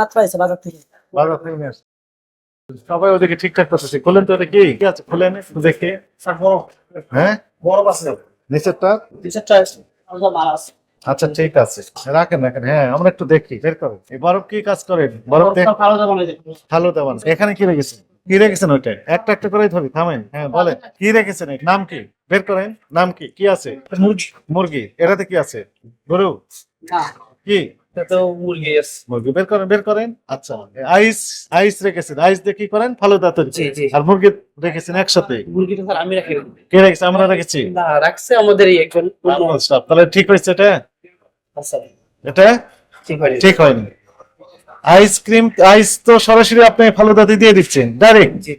মাত্র আছে বাজার থেকে। বাজার থেকে নিয়ে আসছে। সবাই ওদিকে ঠিকঠাক করতেছে। খোলেন তো এটা কি? কি আছে? খোলেন দেখে। হ্যাঁ? বড় আছে নিচেরটা? টিচারটা আছে। আলাদা মাল আছে। আচ্ছা ঠিক আছে। রাখেন রাখেন। হ্যাঁ আমরা একটু দেখি বের করেন এই বরফ কি কাজ করেন বরফ বানাই এখানে কি রেখেছেন? কি রেখেছেন ওইটা? একটা একটা করে ধরি। থামেন। হ্যাঁ বলেন। কি রেখেছেন? নাম কি? বের করেন। নাম কি? কি আছে? মুরগি। মুরগি। এটাতে কি আছে? গরু? কি? তো মুরগি আছে। মুরগি বের করেন বের করেন। আচ্ছা আইস আইস রেখেছেন। আইস দিয়ে কি করেন? ফালুদা তৈরি জি, জি। আর মুরগি রেখেছেন একসাথে? মুরগিটা স্যার আমি রাখি কে রেখেছে? আমরা রেখেছি। না রাখছে আমাদেরই একজন সব তাহলে ঠিক হয়েছে এটা? আচ্ছা। এটা? ঠিক হয়নি। ঠিক হয়নি। আইসক্রিম আইস তো সরাসরি আপনি ফালুদাতে দিয়ে দিচ্ছেন। ডাইরেক্ট জি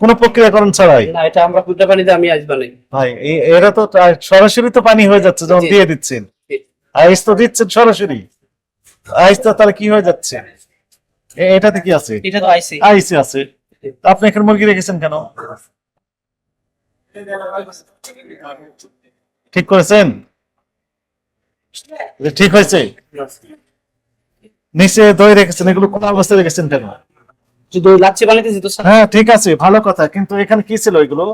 কোনো প্রক্রিয়াকরণ ছাড়াই? না এটা আমরা পানিতে আমি বানাই। ভাই এরা তো সরাসরি তো পানি হয়ে যাচ্ছে যখন দিয়ে দিচ্ছেন। আইস তো দিচ্ছেন সরাসরি। আইস তাহলে কি হয়ে যাচ্ছে? এটাতে কি আছে? এটা তো আইসি। আইসি আছে। আপনি এখানে মুরগি রেখেছেন কেন? ঠিক করেছেন? ঠিক হয়েছে? নিচে দই রেখেছেন এগুলো কোন অবস্থায় রেখেছেন কেন? লাচ্ছি বানাইতেছি তো হ্যাঁ ঠিক আছে ভালো কথা কিন্তু এখানে কি ছিল এগুলো?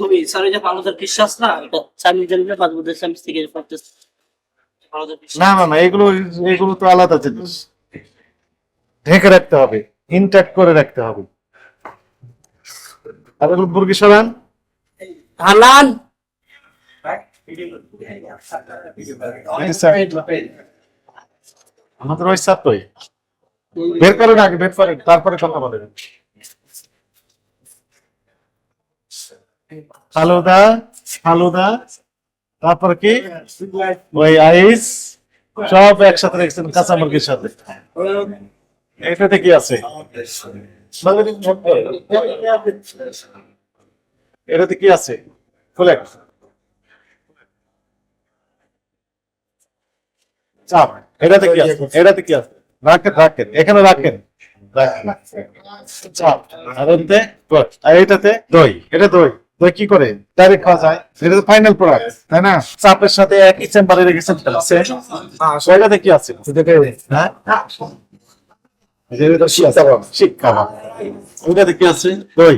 তুমি স্যার এই যে বিশ্বাস না এটা পাঁচ বছর থেকে না না না এগুলো এগুলো তো আলাদা জিনিস। ঢেকে রাখতে হবে ইনট্যাক্ট করে রাখতে হবে। আর এগুলো মুরগি সরান। হানান আমাদের ওই ছাত্রই বের করেন আগে বের করেন তারপরে কথা বলেন। ফালুদা ফালুদা। তারপরে কি? ওই আইস, সব একসাথে রেখেছেন কাঁচা মুরগির সাথে। এটাতে কি আছে? এটাতে কি আছে? খুলে চাপ। এটাতে কি আছে? এটাতে কি আছে? রাখেন রাখেন। এখানে রাখেন। রাখেন। চাপ। আর এটাতে দই। এটা দই। কি করে? ডাইরেক্ট খাওয়া যায়। এটা তো ফাইনাল প্রোডাক্ট তাই না? চাপের সাথে একই চেম্বারে রেখেছেন? এটাতে কি আছে? হ্যাঁ? শিক্ষা ওইটাতে কি আছে। দই।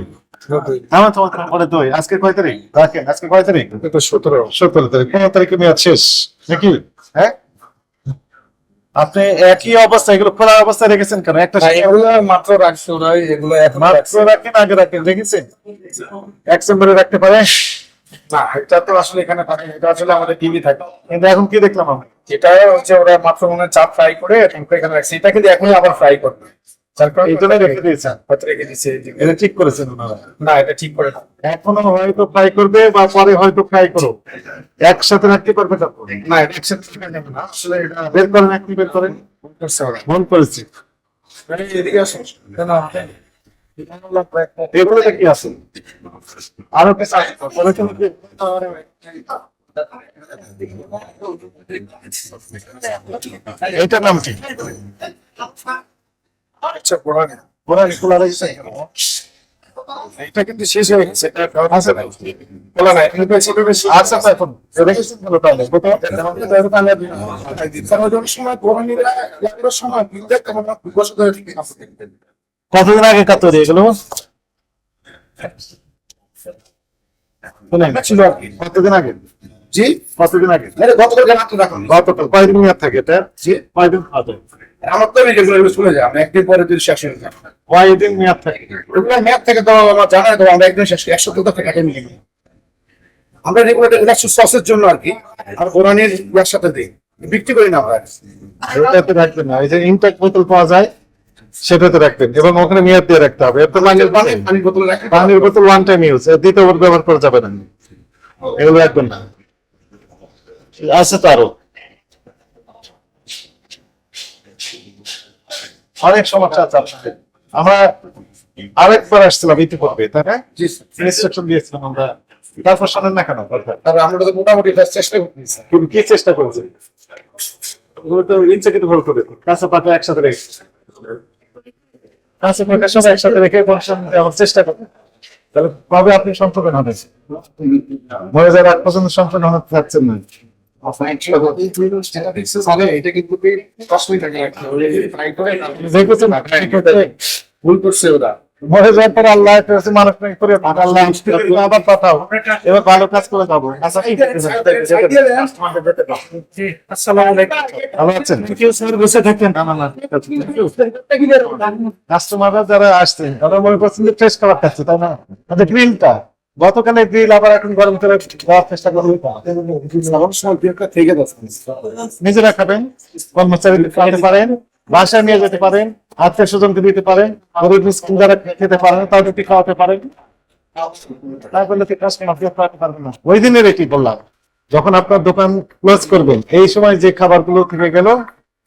আমার তোমার তারপরে দই। আজকে কয় তারিখ? আজকে কয় তারিখ? সতেরো। সতেরো তারিখ। পনেরো তারিখে মেয়াদ শেষ। নাকি? হ্যাঁ? আপনি একই অবস্থা এগুলো খোলা অবস্থায় রেখেছেন কেন? একটা এগুলো মাত্র রাখছে ওরা এগুলো মাত্র রাখেন আগে রাখেন রেখেছেন? এক চেম্বারে রাখতে পারে না এটা তো আসলে এখানে থাকে এটা আসলে আমাদের টিভি থাকে। কিন্তু এখন কি দেখলাম আমি এটা হচ্ছে ওরা মাত্র মনে চাপ ফ্রাই করে এখানে রাখছে। এটা কিন্তু এখনই আবার ফ্রাই করবে। এই জন্য রেখে দিয়েছেন। এটা ঠিক করেছেন ওনারা। না এটা ঠিক করে না। এখনও হয়তো ফ্রাই করবে বা পরে হয়তো ফ্রাই করো একসাথে রাখতে পারবে তারপর না এটা একসাথে ঠিক যাবে না। আসলে এটা বের করেন একটু বের করেন। করছে করেছি। মানে এদিকে আসুন। কেন এগুলোতে কি আছে আরও কিছু আছে পরে এইটার নাম কি? আচ্ছা নেই ওরা খোলা রয়েছে এটা কিন্তু শেষ হয়ে গেছে আছে না? বলা নাই আচ্ছা তো এখন রেখেছেন ভালো তাহলে। সময় সময় বিদ্যা কেমন না? বছর ধরে কতদিন আগে কাতরি এগুলো? ছিল আর কি। কতদিন আগে? জি? কতদিন আগে? রাখুন গতকাল কয়দিন থাকে এটা? জি। কয়দিন খাওয়া আমার তো রেগুলার শুনে যায় আমরা একদিন পরে যদি শেষ হয়ে যায় কয়দিন মেয়াদ থাকে। রেগুলার ম্যাপ থেকে তো আমার জানা তো আমরা একদিন শেষ এক সপ্তাহ থেকে কাটে নিয়ে নিই। আমরা রেগুলার এটা সসের জন্য আর কি আর কোরআনের ইয়ার সাথে দিই বিক্রি করি না আমরা ওটাতে রাখবেন না এই যে ইনটেক বোতল পাওয়া যায় সেটাতে রাখবেন এবং ওখানে মেয়াদ দিয়ে রাখতে হবে। এর পানির পানির পানি পানির বোতল রাখি পানির বোতল ওয়ান টাইম ইউজ দ্বিতীয়বার ব্যবহার করা যাবে না। এগুলো রাখবেন না। আছে তো আরও অনেক সমস্যা আছে আপনাদের। আমরা আরেকবার আসছিলাম ইতিপূর্বে তাই না? ইনস্ট্রাকশন দিয়েছিলাম আমরা। তারপর শোনেন না কেন? আর আমরা তো মোটামুটি চেষ্টা করতেছি কি চেষ্টা করছে একসাথে রেখে। পাকা সব একসাথে রেখে চেষ্টা করবে। তাহলে কবে আপনি সংশোধন হবে মরে যাওয়ার আগ পর্যন্ত সংশোধন হতে চাচ্ছেন না। এটা কিন্তু দশ মিনিট আগে ফ্রাই করে ভুল করছে ওরা। মরে যাওয়ার পর আল্লাহ মানুষ করে আল্লাহ আবার পাঠাও। এবার ভালো কাজ করে যাব। আচ্ছা আছে আসসালামু আলাইকুম। ভালো আছেন? বসে থাকেন। কাস্টমাররা যারা আসছে তারা মনে করছেন যে ফ্রেশ খাবার খাচ্ছে তাই না? তাদের গ্রিলটা গতকালে গ্রিল আবার এখন গরম করে দেওয়ার চেষ্টা করব। নিজেরা খাবেন কর্মচারী খাইতে পারেন বাসায় নিয়ে যেতে পারেন আত্মীয় স্বজনকে দিতে পারেন গরিব মিসকিন যারা খেতে পারেন তাদেরকে খাওয়াতে পারেন। খাওয়াতে ওই দিনের এটি বললাম যখন আপনার দোকান ক্লোজ করবেন এই সময় যে খাবারগুলো থেকে গেল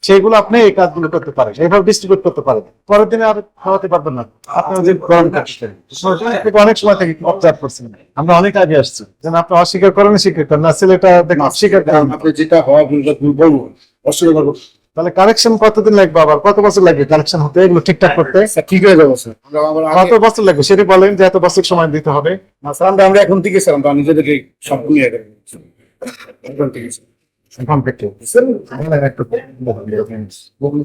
সেগুলো আপনি এই কাজগুলো করতে পারেন। এইভাবে ডিস্ট্রিবিউট করতে পারেন। পরের দিনে আর খাওয়াতে পারবেন না। আপনার যে গরম অনেক সময় থেকে অবজার্ভ করছেন। আমরা অনেক আগে আসছি। যেন আপনি অস্বীকার করেন স্বীকার করেন। না ছেলেটা দেখেন অস্বীকার করেন। আপনি যেটা হওয়া বলব অস্বীকার করব। তাহলে কারেকশন কতদিন লাগবে আবার? কত বছর লাগবে কারেকশন হতে? এগুলো ঠিকঠাক করতে? স্যার, ঠিক হয়ে যাব কত বছর লাগবে? সেটি বলেন যে এত বছর সময় দিতে হবে। না, স্যার, আমরা আমরা এখন থেকে স্যার আমরা নিজেদেরকে সম্পূর্ণ করে দিচ্ছি। এখন থেকে স্যার। এখন থেকে একটু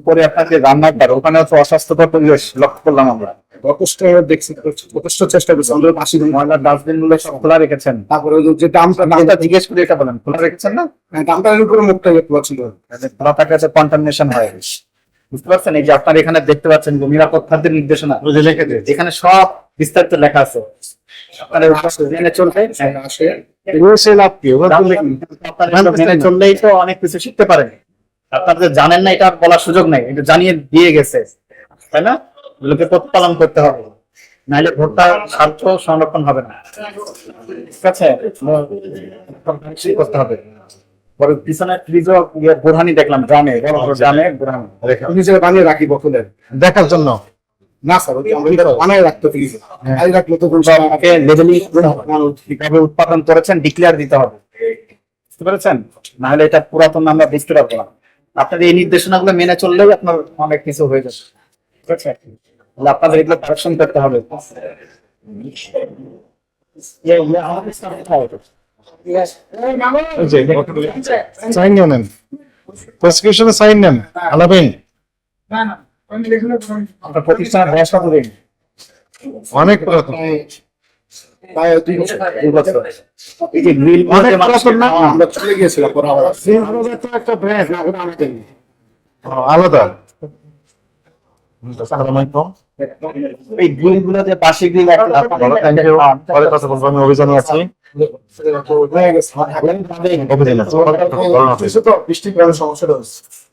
পরে আপনার রান্নাঘর ওখানে হচ্ছে অস্বাস্থ্যকর পরিবেশ লক্ষ্য করলাম আমরা। যথেষ্ট দেখছি যথেষ্ট চেষ্টা করছি। আমাদের পাশে ময়লার ডাস্টবিনগুলো সব খোলা রেখেছেন। তারপরে যে দামটা দামটা দামটা জিজ্ঞেস করে এটা বলেন। খোলা রেখেছেন না? দামটার উপরে মুখটা ইয়ে খোলা ছিল। যাতে খোলা থাকলে কন্টামিনেশন হয়। বুঝতে পারছেন? এই যে আপনার এখানে দেখতে পাচ্ছেন নিরাপদ নির্দেশনা এখানে সব বিস্তারিত লেখা আছে। মেনে চলবে। মেনে চললেই তো অনেক কিছু শিখতে পারেন। আপনার জানেন না এটা বলার সুযোগ নেই। এটা জানিয়ে দিয়ে গেছে। তাই না? এগুলোকে প্রতিপালন করতে হবে। নাহলে ভোটটা স্বার্থ সংরক্ষণ হবে না। ঠিক আছে? করতে হবে। পিছনে ফ্রিজও ইয়ে দেখলাম রেখা। নিজেরা বানিয়ে রাখি বোতলের দেখার জন্য। না স্যার ওই আমরা এটা রাখতে পারি বানিয়ে রাখলে তো আপনাকে লেভেলিং কীভাবে উৎপাদন করেছেন ডিক্লেয়ার দিতে হবে। বুঝতে পেরেছেন? নাহলে এটা পুরাতন আমরা বুঝতে পারব না। আপনার এই নির্দেশনাগুলো মেনে চললেই আপনার অনেক কিছু হয়ে যাবে। ঠিক আছে তাহলে আপনাদের এগুলো কারেকশন করতে হবে। সাইন নেন। প্রসিকিউশনে সাইন নেন। আলাবেন আপনার প্রতিষ্ঠানের বয়স কত দিন অনেক পুরাতন। প্রায় দুই বছর দুই বছর। এই যে গ্রিল অনেক পুরাতন না? আমরা চলে গিয়েছিলাম পরে আবার। আসছি। একটা ব্র্যান্ড না, ওটা আমাদের। আলাদা। এই গ্রিলগুলো যে পাশে গ্রিল ভালো পরে কথা বলব আমি অভিযানে আছি। গেছে। অভিযানে আছি। কিছু তো বৃষ্টির কারণে সমস্যাটা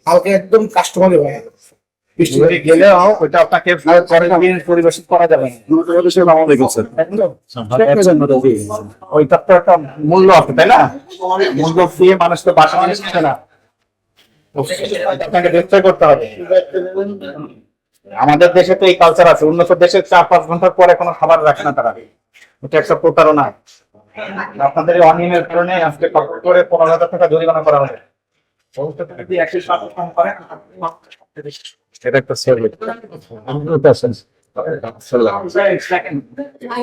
কালকে একদম কাস্টমারই হয় বৃষ্টি যদি গেলেও ওইটা আপনাকে পরের দিন পরিবেশন করা যাবে না। ওইটার তো একটা মূল্য আছে তাই না? মূল্য দিয়ে মানুষ তো বাসা না। আপনাকে নিশ্চয় করতে হবে। আমাদের দেশে তো এই কালচার আছে। উন্নত দেশে চার পাঁচ ঘণ্টার পরে কোনো খাবার রাখে না তারা। এটা একটা প্রতারণা। আপনাদের অনিয়মের কারণে আজকে করে পনেরো হাজার টাকা জরিমানা করা হবে এটা একটা সার্ভিস